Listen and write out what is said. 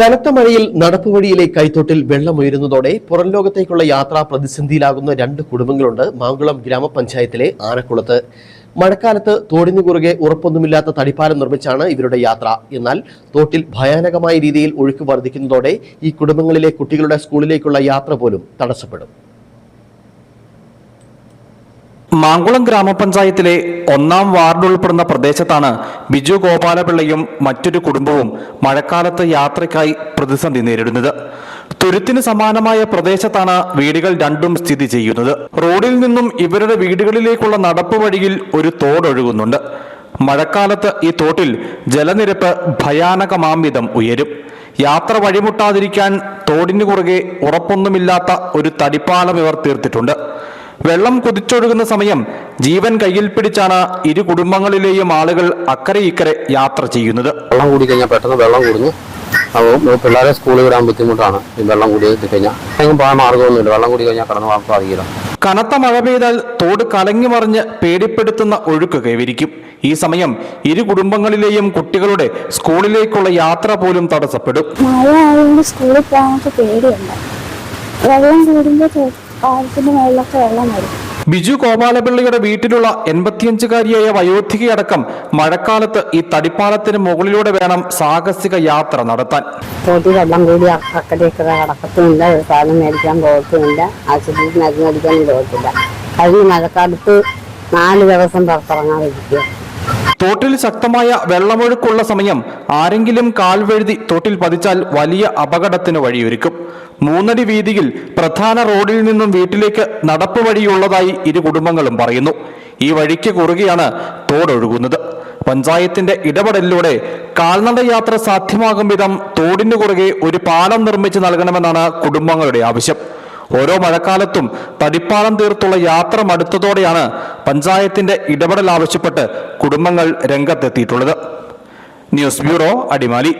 കനത്ത മഴയിൽ നടപ്പുവഴിയിലെ കൈത്തോട്ടിൽ വെള്ളമുയരുന്നതോടെ പുറം ലോകത്തേക്കുള്ള യാത്ര പ്രതിസന്ധിയിലാകുന്ന രണ്ട് കുടുംബങ്ങളുണ്ട് മാങ്കുളം ഗ്രാമപഞ്ചായത്തിലെ ആനക്കുളത്ത്. മഴക്കാലത്ത് തോടിനു കുറുകെ ഉറപ്പൊന്നുമില്ലാത്ത തടിപ്പാലം നിർമ്മിച്ചാണ് ഇവരുടെ യാത്ര. എന്നാൽ തോട്ടിൽ ഭയാനകമായ രീതിയിൽ ഒഴുക്ക് വർദ്ധിക്കുന്നതോടെ ഈ കുടുംബങ്ങളിലെ കുട്ടികളുടെ സ്കൂളിലേക്കുള്ള യാത്ര പോലും തടസ്സപ്പെടും. മാങ്കുളം ഗ്രാമപഞ്ചായത്തിലെ ഒന്നാം വാർഡ് ഉൾപ്പെടുന്ന പ്രദേശത്താണ് ബിജു ഗോപാലപിള്ളയും മറ്റൊരു കുടുംബവും മഴക്കാലത്ത് യാത്രയ്ക്കായി പ്രതിസന്ധി നേരിടുന്നത്. തുരുത്തിന് സമാനമായ പ്രദേശത്താണ് വീടുകൾ രണ്ടും സ്ഥിതി ചെയ്യുന്നത്. റോഡിൽ നിന്നും ഇവരുടെ വീടുകളിലേക്കുള്ള നടപ്പ് വഴിയിൽ ഒരു തോടൊഴുകുന്നുണ്ട് മഴക്കാലത്ത് ഈ തോട്ടിൽ ജലനിരപ്പ് ഭയാനകമാംവിധം ഉയരും. യാത്ര വഴിമുട്ടാതിരിക്കാൻ തോടിനു കുറുകെ ഉറപ്പൊന്നുമില്ലാത്ത ഒരു തടിപ്പാലം ഇവർ തീർത്തിട്ടുണ്ട്. വെള്ളം കുതിച്ചൊഴുകുന്ന സമയം ജീവൻ കയ്യിൽ പിടിച്ചാണ് ഇരു കുടുംബങ്ങളിലെയും ആളുകൾ അക്കരെ ഇക്കരെ യാത്ര ചെയ്യുന്നത്. വെള്ളം കൂടി കഴിഞ്ഞാൽ പെട്ടെന്ന് വെള്ളം കൂടുന്നു അപ്പോൾ പിള്ളേരെ സ്കൂളിൽ വിടാൻ ബുദ്ധിമുട്ടാണ്. ഈ വെള്ളം കൂടി കഴിഞ്ഞാൽ എങ്ങും പോകാൻ മാർഗമൊന്നുമില്ല വെള്ളം കൂടി കഴിഞ്ഞാൽ കടന്നു പോകാൻ സാധിക്കില്ല കനത്ത മഴ പെയ്താൽ തോട് കലങ്ങി മറിഞ്ഞ് പേടിപ്പെടുത്തുന്ന ഒഴുക്ക് കൈവരിക്കും. ഈ സമയം ഇരു കുടുംബങ്ങളിലെയും കുട്ടികളുടെ സ്കൂളിലേക്കുള്ള യാത്ര പോലും തടസ്സപ്പെടും. മഴ ആയതുകൊണ്ട് സ്കൂളിൽ പോകാനൊക്കെ പേടിയുണ്ട്. വെള്ളം കൂടുമ്പോൾ പാലത്തിന്റെ മേളിലൊക്കെ വെള്ളം വരും ബിജു ഗോപാലപിള്ളിയുടെ വീട്ടിലുള്ള എൺപത്തിയഞ്ചുകാരിയായ വയോധികയടക്കം മഴക്കാലത്ത് ഈ തടിപ്പാലത്തിന് മുകളിലൂടെ വേണം സാഹസിക യാത്ര നടത്താൻ. തോട്ടി വെള്ളം കൂടി അക്കടെയൊക്കെ കടക്കത്തുമില്ല ഒരു സാധനം മേടിക്കാൻ പോകത്തുമില്ല. ആശുപത്രിയിൽ മരുന്ന് മേടിക്കാനും പോകത്തില്ല. കഴിഞ്ഞ മഴക്കാലത്ത് നാല് ദിവസം പുറത്തിറങ്ങാതിരിക്കുക. തോട്ടിൽ ശക്തമായ വെള്ളമൊഴുക്കുള്ള സമയം ആരെങ്കിലും കാൽ വഴുതി തോട്ടിൽ പതിച്ചാൽ വലിയ അപകടത്തിന് വഴിയൊരുക്കും. മൂന്നടി വീതിയിൽ പ്രധാന റോഡിൽ നിന്നും വീട്ടിലേക്ക് നടപ്പ് വഴിയുള്ളതായി ഇരു കുടുംബങ്ങളും പറയുന്നു. ഈ വഴിക്ക് കുറുകെയാണ് തോടൊഴുകുന്നത് പഞ്ചായത്തിന്റെ ഇടപെടലിലൂടെ കാൽനട യാത്ര സാധ്യമാകും വിധം തോടിനു കുറുകെ ഒരു പാലം നിർമ്മിച്ചു നൽകണമെന്നാണ് കുടുംബങ്ങളുടെ ആവശ്യം. ഓരോ മഴക്കാലത്തും തടിപ്പാളം തീർത്തുള്ള യാത്ര മടുത്തതോടെയാണ് പഞ്ചായത്തിന്റെ ഇടപെടൽ ആവശ്യപ്പെട്ട് കുടുംബങ്ങൾ രംഗത്തെത്തിയിട്ടുള്ളത്. News bureau Adimali.